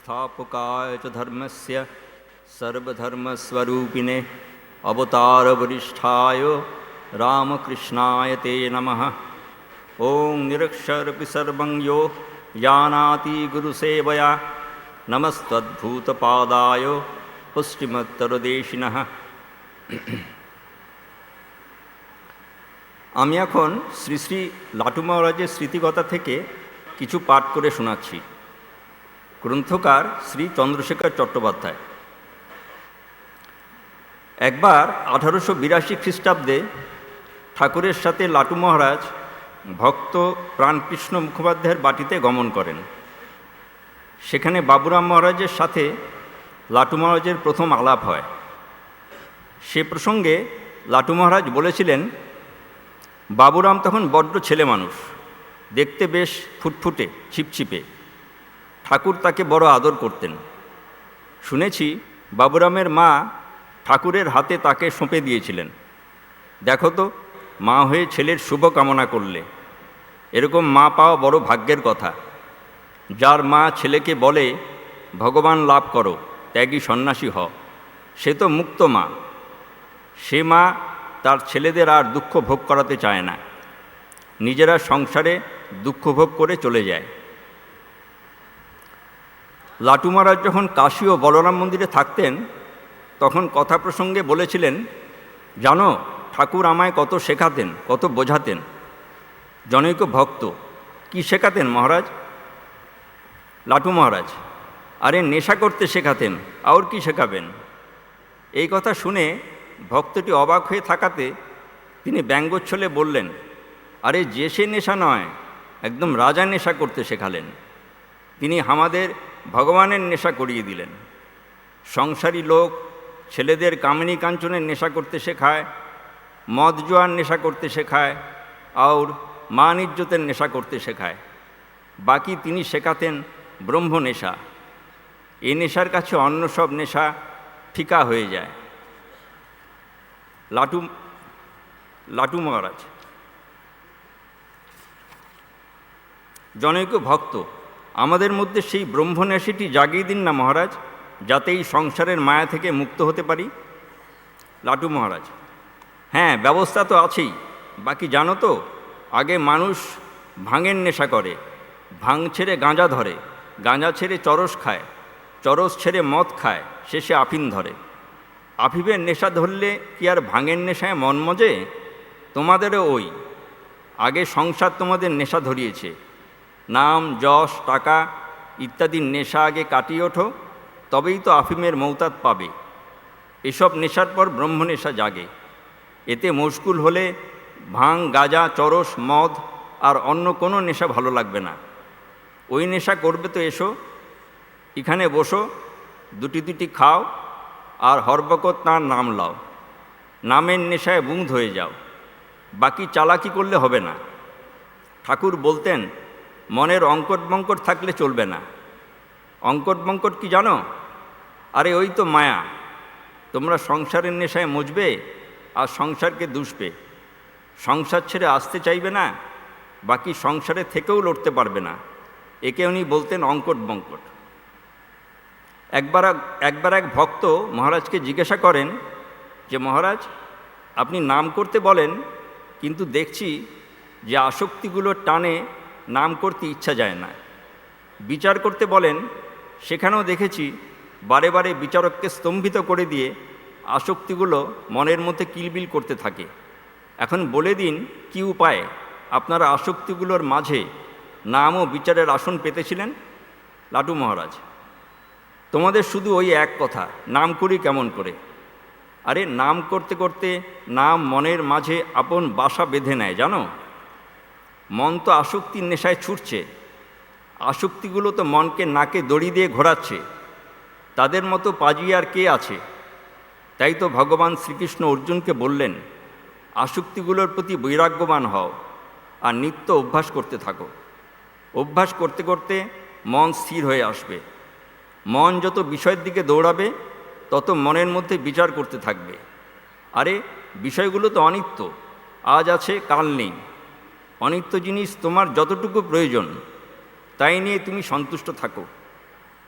संस्थापकाय च धर्मस्य सर्वधर्मस्वरूपिणे अवतारवरिष्ठाय रामकृष्णाय ते नमः ॐ निरक्षरपि सर्वं यो जानाति गुरुसेवया नमस्त्वद्भूतपादाय পুষ্টিমত্তরদেশিনः আমি এখন শ্রী শ্রী লাটু মহারাজের স্মৃতিকথা থেকে কিছু পাঠ করে শোনাচ্ছি গ্রন্থকার শ্রী চন্দ্রশেখর চট্টোপাধ্যায়। একবার আঠারোশো বিরাশি খ্রিস্টাব্দে ঠাকুরের সাথে লাটু মহারাজ ভক্ত প্রাণকৃষ্ণ মুখোপাধ্যায়ের বাটিতে গমন করেন। সেখানে বাবুরাম মহারাজের সাথে লাটু মহারাজের প্রথম আলাপ হয়। সে প্রসঙ্গে লাটু মহারাজ বলেছিলেন, বাবুরাম তখন বড্ড ছেলে মানুষ, দেখতে বেশ ফুটফুটে, ছিপছিপে। ঠাকুর তাকে বড় আদর করতেন। শুনেছি বাবুরামের মা ঠাকুরের হাতে তাকে সঁপে দিয়েছিলেন। দেখো তো, মা হয়ে ছেলের শুভ কামনা করলে। এরকম মা পাওয়া বড় ভাগ্যের কথা। যার মা ছেলেকে বলে, ভগবান লাভ করো, ত্যাগী সন্ন্যাসী হ সে তো মুক্ত মা। সে মা তার ছেলেদের আর দুঃখ ভোগ করাতে চায় না। নিজেরা সংসারে দুঃখ ভোগ করে চলে যায়। লাটু মহারাজ যখন কাশী ও বলরাম মন্দিরে থাকতেন, তখন কথা প্রসঙ্গে বলেছিলেন, জানো, ঠাকুর আমায় কত শেখাতেন, কত বোঝাতেন। জনৈক ভক্ত, কি শেখাতেন মহারাজ? লাটু মহারাজ, আরে নেশা করতে শেখাতেন আর কি শেখাবেন? এই কথা শুনে ভক্তটি অবাক হয়ে থাকাতে তিনি ব্যঙ্গচ্ছলে বললেন, আরে যে সে নেশা নয়, একদম রাজা নেশা করতে শেখালেন। তিনি আমাদের ভগবানের নেশা করিয়ে দিলেন। সংসারী লোক ছেলেদের কামিনী কাঞ্চনের নেশা করতে শেখায়, মদ জোয়ার নেশা করতে শেখায় আর মান ইজ্জতের নেশা করতে শেখায়। বাকি তিনি শেখাতেন ব্রহ্ম নেশা। এ নেশার কাছে অন্য সব নেশা ফিকা হয়ে যায়। লাটু লাটু মহারাজ, জনৈক ভক্ত আমাদের মধ্যে সেই ব্রহ্মনেশিটি জাগিয়ে দিন না মহারাজ, যাতে এই সংসারের মায়া থেকে মুক্ত হতে পারি। লাটু মহারাজ হ্যাঁ ব্যবস্থা তো আছেই। বাকি জানো তো, আগে মানুষ ভাঙের নেশা করে, ভাঙ ছেড়ে গাঁজা ধরে, গাঁজা ছেড়ে চরস খায়, চরস ছেড়ে মদ খায়, শেষে আফিন ধরে। আফিফের নেশা ধরলে কি আর ভাঙের নেশায় মন মজে? তোমাদেরও ওই। আগে সংসার তোমাদের নেশা ধরিয়েছে নাম, যশ, টাকা ইত্যাদির নেশা আগে কাটিয়ে ওঠো, তবেই তো আফিমের মৌতাত পাবে। এসব নেশার পর ব্রহ্ম নেশা জাগে। এতে মুশকুল হলে ভাং, গাজা, চরস, মদ আর অন্য কোনো নেশা ভালো লাগবে না। ওই নেশা করবে তো এসো, এখানে বসো, দুটি দুটি খাও আর হরবকত তাঁর নাম লাও। নামের নেশায় বুঁদ হয়ে যাও। বাকি চালাকি করলে হবে না। ঠাকুর বলতেন মনের অঙ্কট বঙ্কট থাকলে চলবে না। অঙ্কট বঙ্কট কি জানো? আরে ওই তো মায়া। তোমরা সংসারের নেশায় মজবে আর সংসারকে দুষবে। সংসার ছেড়ে আসতে চাইবে না, বাকি সংসারে থেকেও লড়তে পারবে না। একে উনি বলতেন অঙ্কট বঙ্কট। একবার একবার এক ভক্ত মহারাজকে জিজ্ঞাসা করেন যে, মহারাজ, আপনি নাম করতে বলেন, কিন্তু দেখছি যে আসক্তিগুলোর টানে নাম করতে ইচ্ছা যায় না। বিচার করতে বলেন, সেখানেও দেখেছি বারে বারে বিচারককে স্তম্ভিত করে দিয়ে আসক্তিগুলো মনের মধ্যে কিলবিল করতে থাকে। এখন বলে দিন, কি উপায়? আপনারা আসক্তিগুলোর মাঝে নাম ও বিচারের আসন পেতেছিলেন? লাটু মহারাজ, তোমাদের শুধু ওই এক কথা, নাম করি কেমন করে? আরে, নাম করতে করতে নাম মনের মাঝে আপন বাসা বেঁধে নেয়, জানো? মন তো আসক্তির নেশায় ছুটছে। আসক্তিগুলো তো মনকে নাকে দড়ি দিয়ে ঘোরাচ্ছে। তাদের মতো পাজি আর কে আছে? তাই তো ভগবান শ্রীকৃষ্ণ অর্জুনকে বললেন, আসক্তিগুলোর প্রতি বৈরাগ্যবান হও আর নিত্য অভ্যাস করতে থাকো। অভ্যাস করতে করতে মন স্থির হয়ে আসবে। মন যত বিষয়ের দিকে দৌড়াবে, তত মনের মধ্যে বিচার করতে থাকবে। আরে, বিষয়গুলো তো অনিত্য। আজ আছে, কাল নেই। অনিত্য জিনিস তোমার যতটুকু প্রয়োজন, তাই নিয়ে তুমি সন্তুষ্ট থাকো।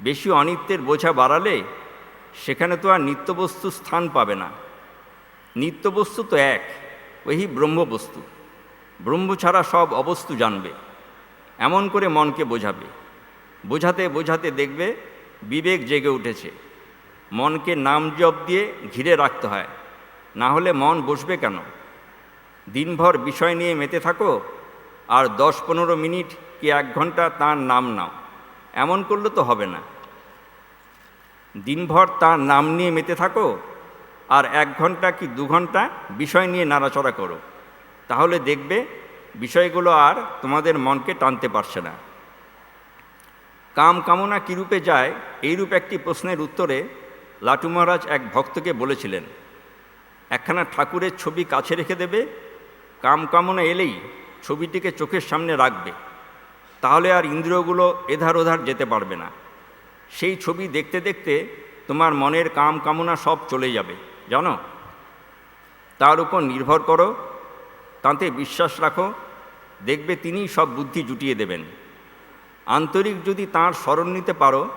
বেশি অনিত্যের বোঝা বাড়ালে সেখানে তো আর নিত্যবস্তু স্থান পাবে না। নিত্যবস্তু তো এক, ওই ব্রহ্মবস্তু। ব্রহ্ম ছাড়া সব অবস্তু জানবে, এমন করে মনকে বোঝাবে। বোঝাতে বোঝাতে দেখবে বিবেক জেগে উঠেছে। মনকে নাম জপ দিয়ে ঘিরে রাখতে হয়, না হলে মন বসবে কেন? দিনভর বিষয় নিয়ে মেতে থাকো আর দশ পনেরো মিনিট কি এক ঘণ্টা তার নাম নাও। এমন করলে তো হবে না। দিনভর তার নাম নিয়ে মেতে থাকো আর এক ঘণ্টা কি দু ঘণ্টা বিষয় নিয়ে নাড়াচড়া করো। তাহলে দেখবে বিষয়গুলো আর তোমাদের মনকে টানতে পারছে না। কাম কামনা কীরূপে যায় এইরূপ একটি প্রশ্নের উত্তরে লাটু মহারাজ এক ভক্তকে বলেছিলেন, একখানা ঠাকুরের ছবি কাছে রেখে দেবে, কাম কামনা এলেই ছবিটিকে চোখের সামনে রাখবে, তাহলে আর ইন্দ্রিয়গুলো এধার ওধার যেতে পারবে না। সেই ছবি দেখতে দেখতে তোমার মনের কাম কামনা সব চলে যাবে, জানো? তার উপর নির্ভর করো, তাতে বিশ্বাস রাখো, দেখবে তিনিই সব বুদ্ধি জুটিয়ে দেবেন। আন্তরিক যদি তাঁর স্মরণ নিতে পারো,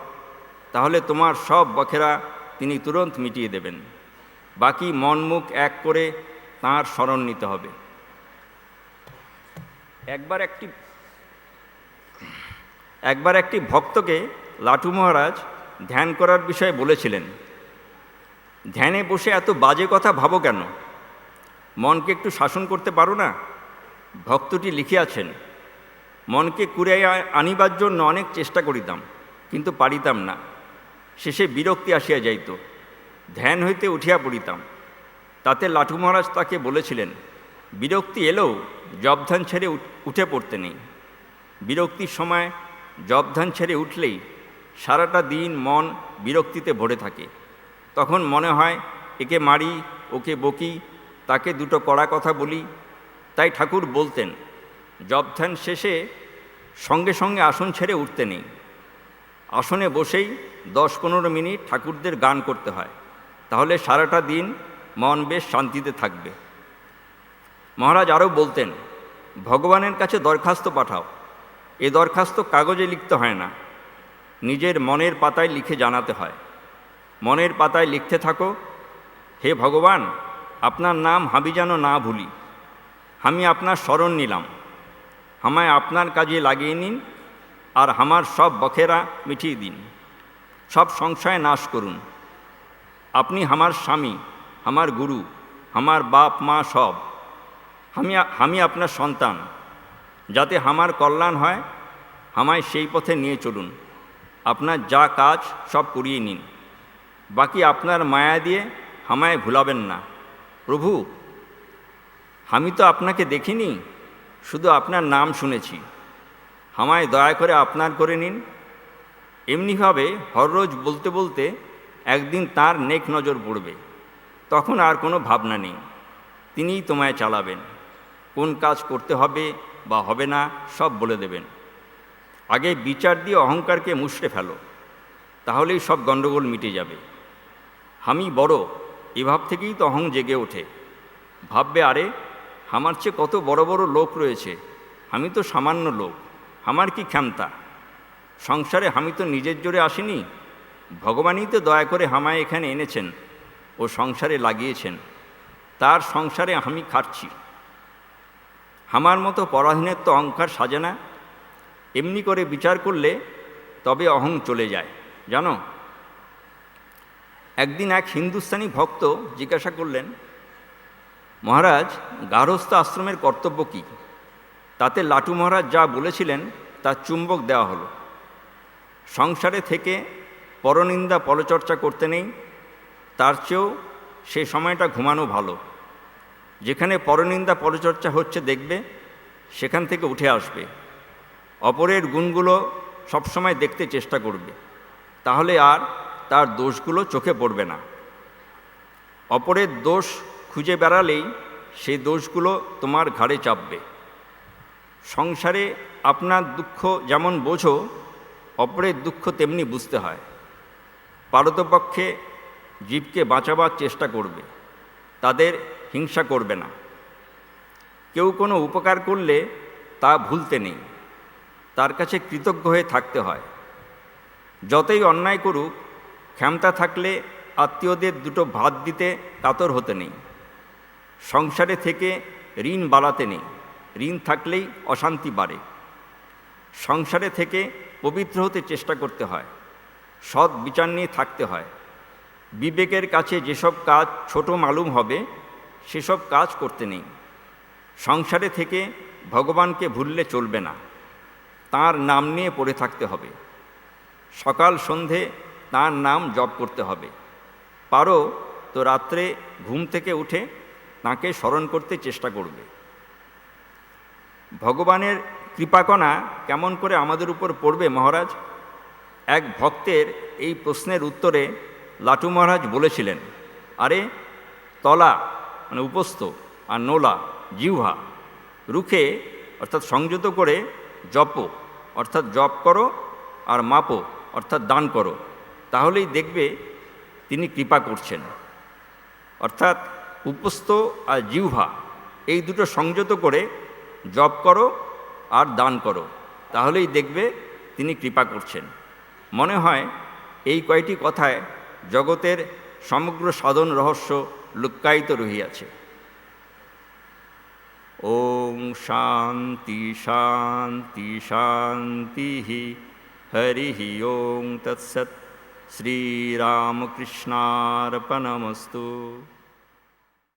তাহলে তোমার সব বখেরা তিনি তুরন্ত মিটিয়ে দেবেন। বাকি মন মুখ এক করে তাঁর স্মরণ নিতে হবে। একবার একটি একবার একটি ভক্তকে লাটু মহারাজ ধ্যান করার বিষয়ে বলেছিলেন, ধ্যানে বসে এত বাজে কথা ভাবো কেন? মনকে একটু শাসন করতে পারো না? ভক্তটি লিখিয়াছেন, মনকে কুড়াইয়া আনিবার জন্য অনেক চেষ্টা করিতাম, কিন্তু পারিতাম না। শেষে বিরক্তি আসিয়া যাইত। ধ্যান হইতে উঠিয়া পড়িতাম। তাতে লাঠু মহারাজ তাকে বলেছিলেন, বিরক্তি এলেও জবধান ছেড়ে উঠে পড়তে নেই। বিরক্তির সময় জবধান ছেড়ে উঠলেই সারাটা দিন মন বিরক্তিতে ভরে থাকে। তখন মনে হয়, একে মারি, ওকে বকি, তাকে দুটো কড়া কথা বলি। তাই ঠাকুর বলতেন, জবধান শেষে সঙ্গে সঙ্গে আসন ছেড়ে উঠতে নেই। আসনে বসেই দশ পনেরো মিনিট ঠাকুরদের গান করতে হয়। তাহলে সারাটা দিন মন বেশ শান্তিতে থাকবে। মহারাজ আরও বলতেন, ভগবানের কাছে দরখাস্ত পাঠাও। এ দরখাস্ত কাগজে লিখতে হয় না। নিজের মনের পাতায় লিখে জানাতে হয়। মনের পাতায় লিখতে থাকো, হে ভগবান, আপনার নাম হাবি যেন না ভুলি। আমি আপনার স্মরণ নিলাম। আমায় আপনার কাজে লাগিয়ে নিন আর আমার সব বখেরা মিটিয়ে দিন। সব সংশয় নাশ করুন। আপনি আমার স্বামী, আমার গুরু, আমার বাপ মা সব। আমি আমি আপনার সন্তান। যাতে আমার কল্যাণ হয়, আমায় সেই পথে নিয়ে চলুন। আপনার যা কাজ, সব করিয়ে নিন। বাকি আপনার মায়া দিয়ে আমায় ভুলাবেন না। প্রভু, আমি তো আপনাকে দেখিনি, শুধু আপনার নাম শুনেছি। আমায় দয়া করে আপনার করে নিন। এমনিভাবে হররোজ বলতে বলতে একদিন তার নেক নজর পড়বে। তখন আর কোনো ভাবনা নেই। তিনিই তোমায় চালাবেন। কোন কাজ করতে হবে বা হবে না, সব বলে দেবেন। আগে বিচার দিয়ে অহংকারকে মুষড়ে ফেলো, তাহলেই সব গণ্ডগোল মিটে যাবে। আমি বড় এভাব থেকেই তো অহং জেগে ওঠে। ভাববে, আরে, আমার চেয়ে কত বড় বড় লোক রয়েছে, আমি তো সামান্য লোক, আমার কি ক্ষমতা? সংসারে আমি তো নিজের জোরে আসিনি, ভগবানই তো দয়া করে হামায় এখানে এনেছেন ও সংসারে লাগিয়েছেন, তার সংসারে আমি খাটছি। আমার মতো পরাধীনের তো অহংকার সাজে না। এমনি করে বিচার করলে তবে অহং চলে যায়, জানো? একদিন এক হিন্দুস্তানি ভক্ত জিজ্ঞাসা করলেন, মহারাজ গার্হস্থ আশ্রমের কর্তব্য কী? তাতে লাটু মহারাজ যা বলেছিলেন তার চুম্বক দেওয়া হলো। সংসারে থেকে পরনিন্দা পরচর্চা করতে নেই, তার চেয়েও সে সময়টা ঘুমানো ভালো। যেখানে পরনিন্দা পরচর্চা হচ্ছে দেখবে, সেখান থেকে উঠে আসবে। অপরের গুণগুলো সবসময় দেখতে চেষ্টা করবে। তাহলে আর তার দোষগুলো চোখে পড়বে না। অপরের দোষ খুঁজে বেড়ালেই সেই দোষগুলো তোমার ঘাড়ে চাপবে। সংসারে আপনার দুঃখ যেমন বোঝো, অপরের দুঃখ তেমনি বুঝতে হয়। পারতপক্ষে জীবকে বাঁচাবার চেষ্টা করবে। তাদের হিংসা করবে না। কেউ কোনো উপকার করলে তা ভুলতে নেই। তার কাছে কৃতজ্ঞ হয়ে থাকতে হয়। যতই অন্যায় করুক ক্ষমতা থাকলে আত্মীয়দের দুটো ভাত দিতে কাতর হতে নেই। সংসারে থেকে ঋণ বাড়াতে নেই। ঋণ থাকলেই অশান্তি বাড়ে। সংসারে থেকে পবিত্র হতে চেষ্টা করতে হয়। সৎ বিচার নিয়ে থাকতে হয়। বিবেকের কাছে যেসব কাজ ছোট মালুম হবে সেসব কাজ করতে নেই। সংসারে থেকে ভগবানকে ভুললে চলবে না। তার নাম নিয়ে পড়ে থাকতে হবে। সকাল সন্ধে তার নাম জপ করতে হবে। পারো তো রাত্রে ঘুম থেকে উঠে তাকে স্মরণ করতে চেষ্টা করবে। ভগবানের কৃপাকণা কেমন করে আমাদের উপর পড়বে মহারাজ? এক ভক্তের এই প্রশ্নের উত্তরে লাটু মহারাজ বলেছিলেন, আরে, তলা মানে উপস্থ আর নোলা, জিহ্বা। রুখে অর্থাৎ সংযত করে জপ, অর্থাৎ জপ করো আর মাপো, অর্থাৎ দান করো। তাহলেই দেখবে তিনি কৃপা করছেন। অর্থাৎ উপস্থ আর জিহ্বা, এই দুটো সংযত করে জপ করো আর দান করো। তাহলেই দেখবে তিনি কৃপা করছেন। মনে হয় এই কয়টি কথায় জগতের সমগ্র সাধন রহস্য লুক্কায়িত রহিয়াছে ওম শান্তি শান্তি শান্তি হরি ওম তৎসৎ শ্রীরামকৃষ্ণার্পণমস্তু